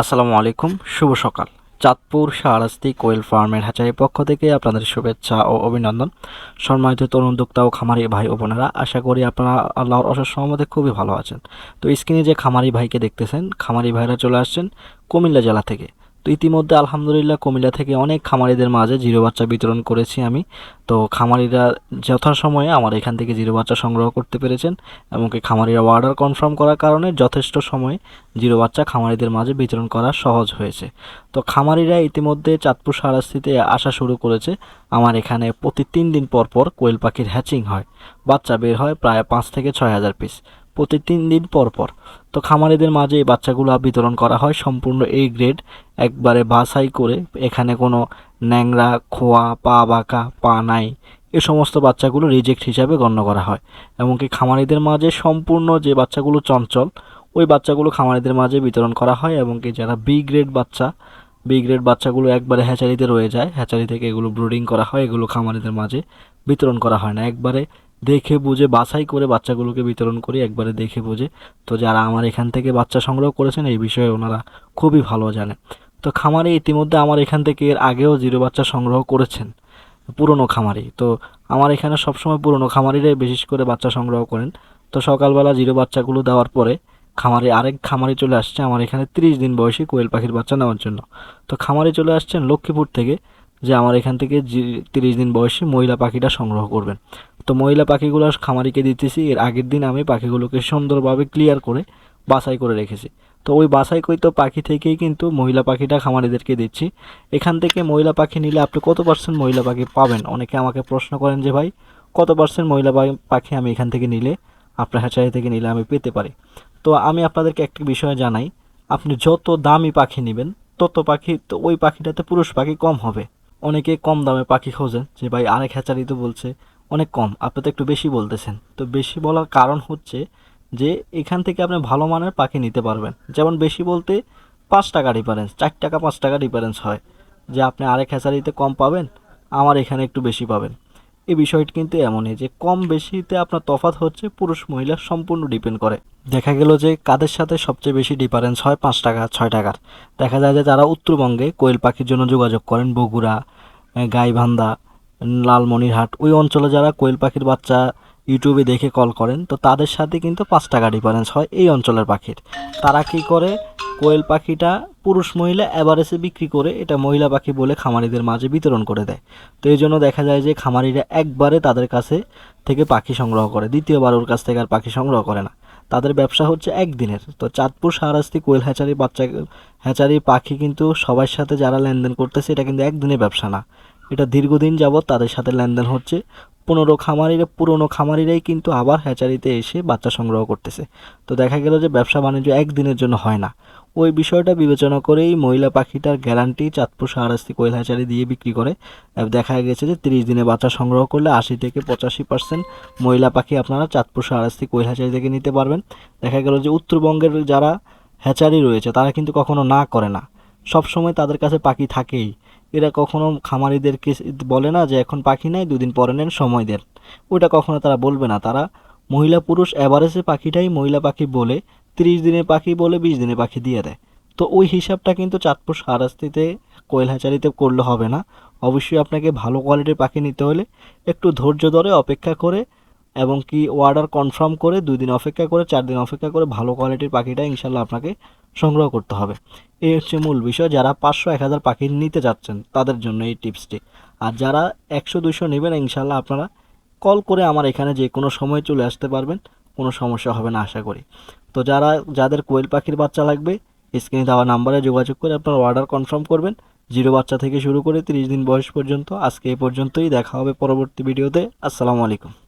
আসসালামু আলাইকুম, শুভ সকাল। চাঁদপুর শাহরাস্তি কোয়েল ফার্মের হ্যাচারির পক্ষ থেকে আপনাদের শুভেচ্ছা ও অভিনন্দন। সম্মানিত তরুণ উদ্যোক্তা ও খামারি ভাই ও বোনেরা, আশা করি আপনারা আল্লাহর অশেষ সহমতে খুবই ভালো আছেন। তো স্ক্রিনে যে খামারি ভাইকে দেখতেছেন, খামারি ভাইরা চলে আসছেন কুমিল্লা জেলা থেকে। তো ইতিমধ্যে আলহামদুলিল্লাহ কুমিল্লা থেকে অনেক খামারিদের মাঝে জিরো বাচ্চা বিতরণ করেছি আমি। তো খামারিরা যথাসময়ে আমার এখান থেকে জিরো বাচ্চা সংগ্রহ করতে পেরেছেন এমনকি খামারিরা অর্ডার কনফার্ম করার কারণে যথেষ্ট সময়ে জিরো বাচ্চা খামারিদের মাঝে বিতরণ করা সহজ হয়েছে। তো খামারিরা ইতিমধ্যে চাঁদপুর সারাস্থিতে আসা শুরু করেছে। আমার এখানে প্রতি তিন দিন পর পর কোয়েল পাখির হ্যাচিং হয়। বাচ্চা বের হয় প্রায় পাঁচ থেকে ছয় হাজার পিস প্রতি তিন দিন পর পর। তো খামারিদের মাঝে এই বাচ্চাগুলো বিতরণ করা হয় সম্পূর্ণ এই গ্রেড একবারে বাছাই করে। এখানে কোনো ন্যাংরা, খোয়া, পা বাঁকা, পা নাই, এ সমস্ত বাচ্চাগুলো রিজেক্ট হিসাবে গণ্য করা হয়। এমনকি খামারিদের মাঝে সম্পূর্ণ যে বাচ্চাগুলো চঞ্চল, ওই বাচ্চাগুলো খামারিদের মাঝে বিতরণ করা হয়। এবং কি যারা বি গ্রেড বাচ্চা বি গ্রেড বাচ্চাগুলো একবারে হ্যাচারিতে রয়ে যায়, হ্যাচারি থেকে এগুলো ব্রুডিং করা হয়, এগুলো খামারিদের মাঝে বিতরণ করা হয় না। একবারে দেখে বুঝে, বাছাই করে বাচ্চাগুলোকে বিতরণ করি, একবারে দেখে বুঝে। তো যারা আমার এখান থেকে বাচ্চা সংগ্রহ করেছেন, এই বিষয়ে ওনারা খুবই ভালো জানে তো খামারে ইতিমধ্যে আমার এখান থেকে এর আগেও জিরো বাচ্চা সংগ্রহ করেছেন, পুরনো খামারি। তো আমার এখানে সবসময় পুরনো খামারিরাই বিশেষ করে বাচ্চা সংগ্রহ করেন। তো সকালবেলা জিরো বাচ্চাগুলো দেওয়ার পরে খামারে আরেক খামারি চলে আসছে আমার এখানে তিরিশ দিন বয়সী কোয়েল পাখির বাচ্চা নেওয়ার জন্য। তো খামারি চলে আসছেন লক্ষ্মীপুর থেকে যে আমার এখান থেকে তিরিশ দিন বয়সী মহিলা পাখিটা সংগ্রহ করবেন। তো মহিলা পাখিগুলো খামারিকে দিতেছি, এর আগের দিন আমি পাখিগুলোকে সুন্দরভাবে ক্লিয়ার করে বাছাই করে রেখেছি। তো ওই বাছাইকৃত পাখি থেকেই কিন্তু মহিলা পাখিটা খামারিদেরকে দিচ্ছি। এখান থেকে মহিলা পাখি নিলে আপনি কত পার্সেন্ট মহিলা পাখি পাবেন? অনেকে আমাকে প্রশ্ন করেন যে, ভাই, কত পার্সেন্ট মহিলা পাখি আমি এখান থেকে নিলে, আপনার হ্যাচারি থেকে নিলে আমি পেতে পারি? তো আমি আপনাদেরকে একটি বিষয় জানাই, আপনি যত দামি পাখি নেবেন, তত পাখি, তো ওই পাখিটাতে পুরুষ পাখি কম হবে। অনেকে কম দামে পাখি খোঁজেন যে ভাই আরেক হ্যাচারি তো বলছে, অনেক কম, আপনি তো একটু বেশি বলতেছেন। তো বেশি বলার কারণ হচ্ছে যে, এখান থেকে আপনি ভালো মানের পাখি নিতে পারবেন। যেমন বেশি বলতে পাঁচ টাকা ডিফারেন্স চার টাকা, পাঁচ টাকা ডিফারেন্স হয়। যে আপনি আরেক হ্যাচারিতে কম পাবেন, আমার এখানে একটু বেশি পাবেন। এই বিষয়টি কিন্তু এমনই যে, কম বেশিতে আপনার তফাৎ হচ্ছে পুরুষ মহিলা সম্পূর্ণ ডিপেন্ড করে। দেখা গেল যে, কাদের সাথে সবচেয়ে বেশি ডিফারেন্স হয় পাঁচ টাকা, ছয় টাকার। দেখা যায় যে, যারা উত্তরবঙ্গে কোয়েল পাখির জন্য যোগাযোগ করেন, বগুড়া গাইবান্ধা, লালমনিরহাট, ওই অঞ্চলে যারা কোয়েল পাখির বাচ্চা ইউটিউবে দেখে কল করেন, তো তাদের সাথে কিন্তু পাঁচ টাকা ডিফারেন্স হয় এই অঞ্চলের পাখির। তারা কি করে? কোয়েল পাখিটা পুরুষ মহিলা অ্যাভারেজে বিক্রি করে, এটা মহিলা পাখি বলে খামারিদের মাঝে বিতরণ করে দেয়। তো এই জন্য দেখা যায় যে খামারিরা একবারে তাদের কাছে থেকে পাখি সংগ্রহ করে, দ্বিতীয়বার ওর কাছ থেকে আর পাখি সংগ্রহ করে না। তাদের ব্যবসা হচ্ছে একদিনের। তো চাঁদপুর সারাস্তি কোয়েল হ্যাচারি বাচ্চা হ্যাচারি পাখি কিন্তু সবার সাথে যারা লেনদেন করতেছে, এটা কিন্তু একদিনের ব্যবসা না। এটা দীর্ঘদিন যাবৎ তাদের সাথে লেনদেন হচ্ছে। পনেরো খামারিরা পুরনো খামারিরাই কিন্তু আবার হ্যাচারিতে এসে বাচ্চা সংগ্রহ করতেছে। তো দেখা গেল যে ব্যবসা বাণিজ্য একদিনের জন্য হয় না। ওই বিষয়টা বিবেচনা করেই মহিলা পাখিটার guarantee Chandpur Shahrasti quail hatchery দিয়ে বিক্রি করে। দেখা গেছে যে তিরিশ দিনে বাচ্চা সংগ্রহ করলে আশি থেকে পঁচাশি পার্সেন্ট মহিলা পাখি আপনারা চাঁদপুর সাহারাস্তি কোয়েল হ্যাচারি থেকে নিতে পারবেন। দেখা গেল যে উত্তরবঙ্গের যারা হ্যাচারি রয়েছে, তারা কিন্তু কখনো না করে না। সব সময় তাদের কাছে পাখি থাকেই। এরা কখনো খামারিদেরকে বলে না যে এখন পাখি নাই, দুদিন পরে নেন, সময় দেন। ওইটা কখনো তারা বলবে না। তারা মহিলা পুরুষ অ্যাভারেজে পাখিটাই মহিলা পাখি বলে, তিরিশ দিনের পাখি বলে, বিশ দিনের পাখি দিয়ে দেয়। তো ওই হিসাবটা কিন্তু চাঁদপুর সারাস্তিতে কোয়েল হ্যাচারিতে করলে হবে না। অবশ্যই আপনাকে ভালো কোয়ালিটির পাখি নিতে হলে একটু ধৈর্য ধরে, অপেক্ষা করে এবং কি অর্ডার কনফার্ম করে দুই দিন অপেক্ষা করে, চার দিন অপেক্ষা করে ভালো কোয়ালিটির পাখিটা ইনশাল্লাহ আপনাকে সংগ্রহ করতে হবে। এই হচ্ছে মূল বিষয়, যারা পাঁচশো এক হাজার পাখি নিতে যাচ্ছেন, তাদের জন্য এই টিপসটি আর যারা একশো দুশো নেবেন, ইনশাল্লাহ আপনারা কল করে আমার এখানে যে কোনো সময় চলে আসতে পারবেন, কোনো সমস্যা হবে না, আশা করি। তো যারা, যাদের কোয়েল পাখির বাচ্চা লাগবে, স্ক্রিনে দেওয়া নাম্বারে যোগাযোগ করে আপনার অর্ডার কনফার্ম করবেন। জিরো বাচ্চা থেকে শুরু করে তিরিশ দিন বয়স পর্যন্ত, আজকে এই পর্যন্তই, দেখা হবে পরবর্তী ভিডিওতে আসসালামু আলাইকুম।